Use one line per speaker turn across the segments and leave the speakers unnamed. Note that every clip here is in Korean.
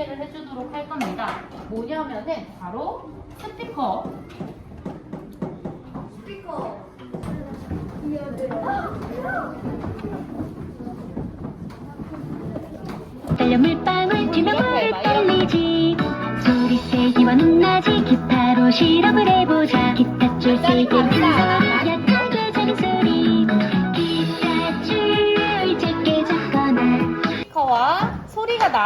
소개를 해주도록 할 겁니다. 뭐냐면은 바로 스피커.
스피커.
달려 물방울 뒷방울 떨리지 소리 세기와 눈나지 기타로 실험을 해보자 기타 줄 세게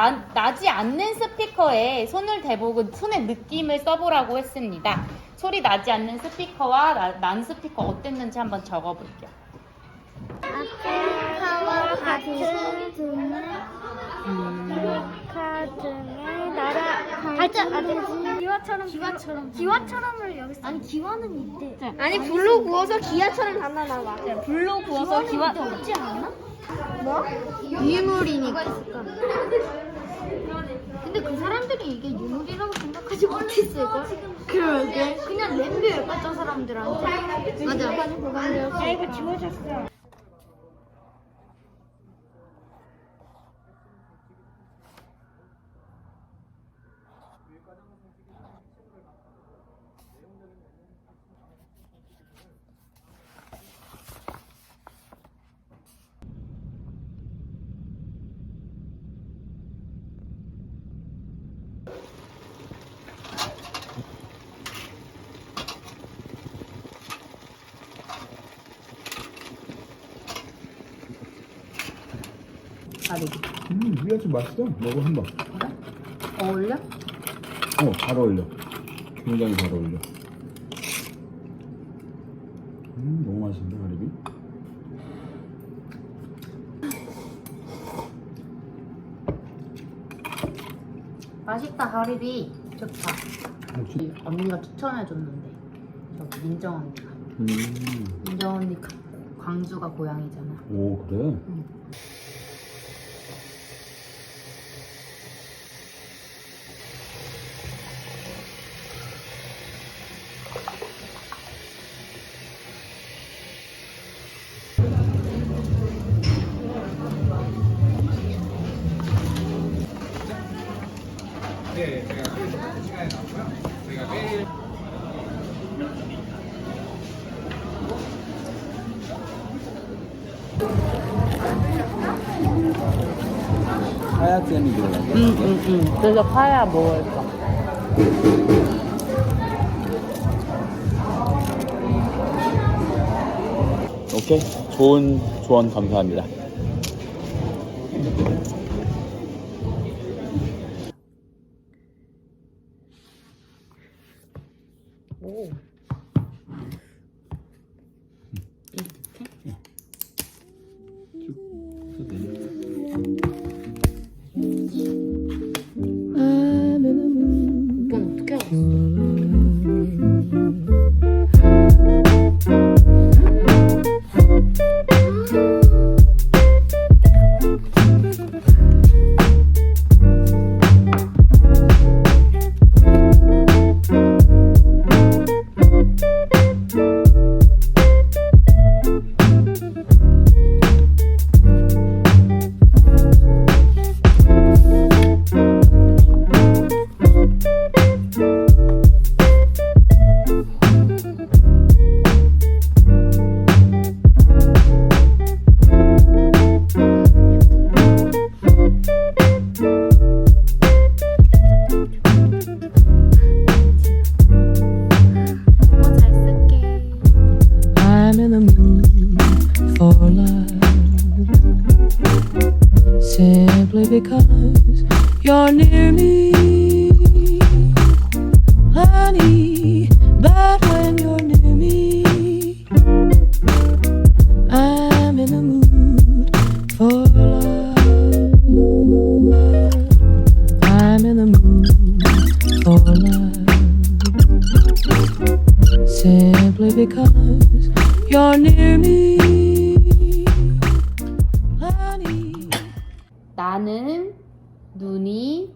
나,
나지 않는 스피커에 손을 대보고 손의 느낌을 써보라고 했습니다. 소리 나지 않는 스피커와 나- 난 스피커 어땠는지 한번 적어볼게요.
아프리카와 같은 등을 아프리카 등을 기와처럼 기와처럼 기와처럼을 여기 아니 기와는 있대 아니 불로 구워서 기와처럼 단단하 봐
불로 구워서 기와
없지 않나? 뭐? 유물이니까 사람들이 이게 유물이라고 생각하지 못했을걸? 그러게. 그냥 냄비였까 저 사람들한테. 맞아. 야 이거 지워졌어
가리비.
음, 위아치 맛있어. 먹어 한번.
어울려?
어, 잘 어울려. 굉장히 잘 어울려. 음, 너무 맛있는데 가리비.
맛있다 가리비. 좋다.
혹시?
언니가 추천해줬는데 저기 민정 언니가.
음,
민정 언니 가- 광주가 고향이잖아.
오 그래? 하얗 잼이 들어가.
응응 응. 그래서 파야 먹을까?
오케이. 좋은 조언 감사합니다.
오.
Near me, honey. But when you're near me, I'm in the mood for love. I'm in the mood for love simply because you're near me, honey.
나는 눈이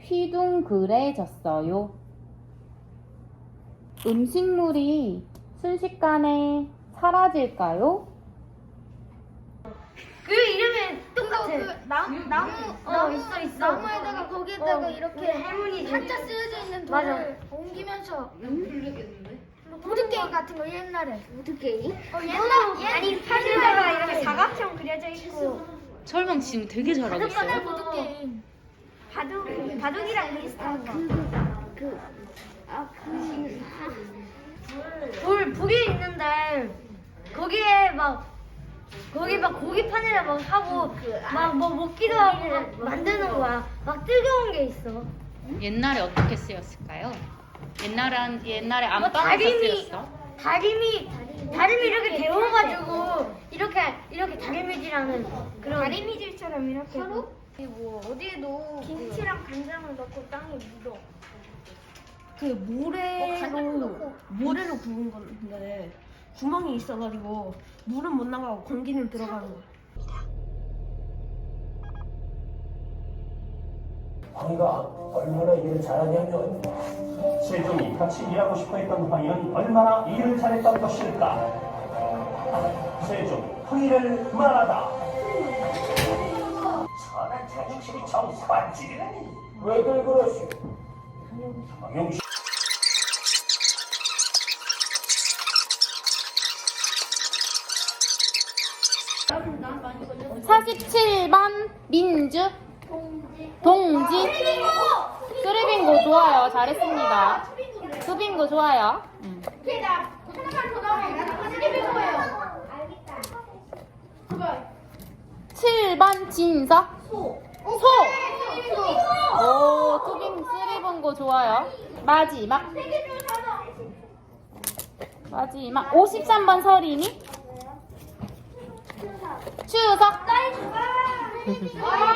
휘둥그레졌어요. 음식물이 순식간에 사라질까요?
그 이름이 똑같아. 나무 나무 어 있어 있어. 나무에다가 거기에다가 이렇게 할머니 한자 쓰여져 있는 돌을 옮기면서 보드 게임 같은 거 옛날에. 보드 게임? 어 옛날 아니 팔에다가 이렇게 사각형 그려져 있고.
설명 지금 되게 잘하고 있어요.
보드 게임 바둑 바둑이랑 비슷한 거. 그, 아, 돌 북에 있는데 거기에 막 거기 막 고기판에다 막 하고 막 뭐 먹기도 하고 만드는 거야. 막 뜨거운 게 있어.
옛날에 어떻게 쓰였을까요? 옛날엔 옛날에
뭐
안방에서
다리미
쓰였어.
다리미 다리미 이렇게 데워가지고 이렇게 이렇게 다리미질하는 그런 다리미질처럼 이렇게 뭐 어디에도 김치랑 간장을 넣고 땅에 묻어.
그 모래로 모래로 구운 건데 구멍이 있어가지고 물은 못 나가고 공기는 들어가는 거.
황희가 얼마나 일을 잘하냐면 세종이 같이 일하고 싶어 했던 황희는 얼마나 일을 잘했던 것일까 세종이 황희를 말하다 자식이 정반지리라니 왜들 그러시오? 정용씨
47번 민주 동지. 수리빙고 좋아요. 잘했습니다. 수빙고 좋아요. 음.
오케이 나 하나만 더 나오면 나도 가지게 거예요.
7번 진서
소.
소. 오 수빙 수리빙고 좋아요 마지막 마지막 53번 서린이 추석
아,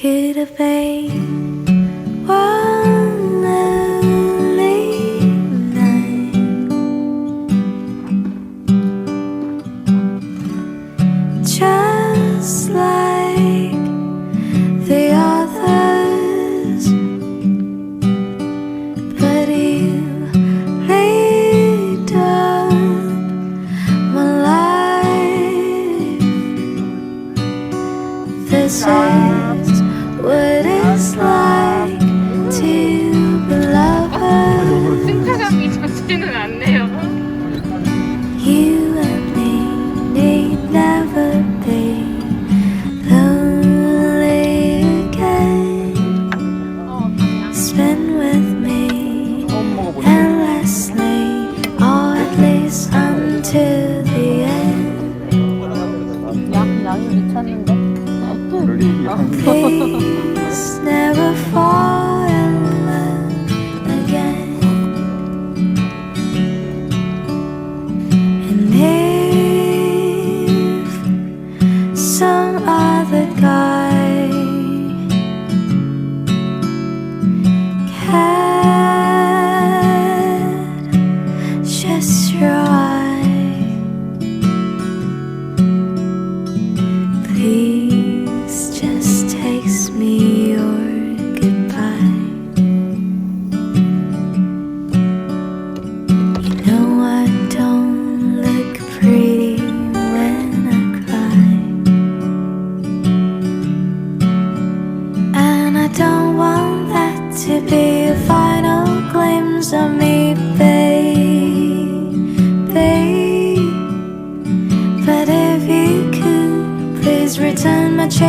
Could have been
inside. 오케이. 네.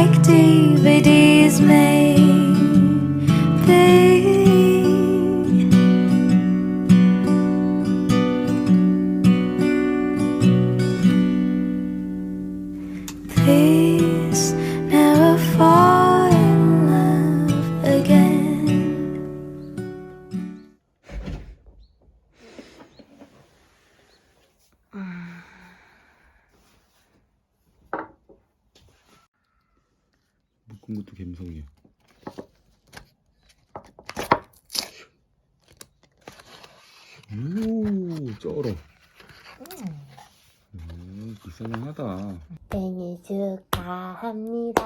like DVDs made. They
묶은 것도 감성이야. 오, 쩔어. 음, 비싸만하다.
생일 축하합니다.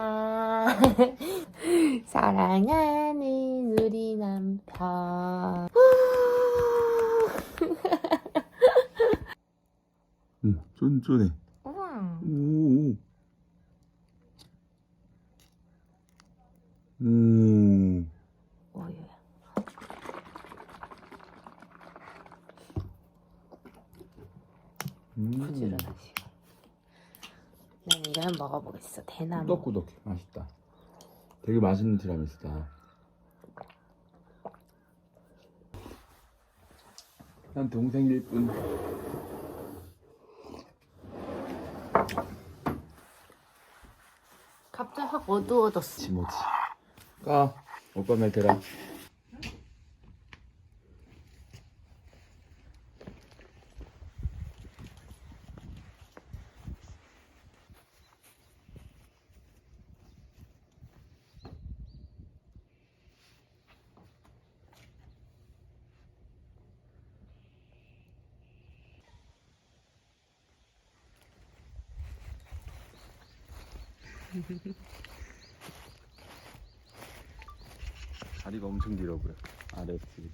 사랑하는 우리 남편.
오, 쫀쫀해.
우와.
오. 오.
어휴.
음.
부지런하시고. 난 이거 한번 먹어보겠어. 대나무.
꾸덕꾸덕해. 맛있다. 되게 맛있는 티라미수다. 난 동생일 뿐.
갑자기 확 어두워졌어.
지모지. 까. 오빠 말 대라. 다리가 엄청 길어 보여. 아래 길.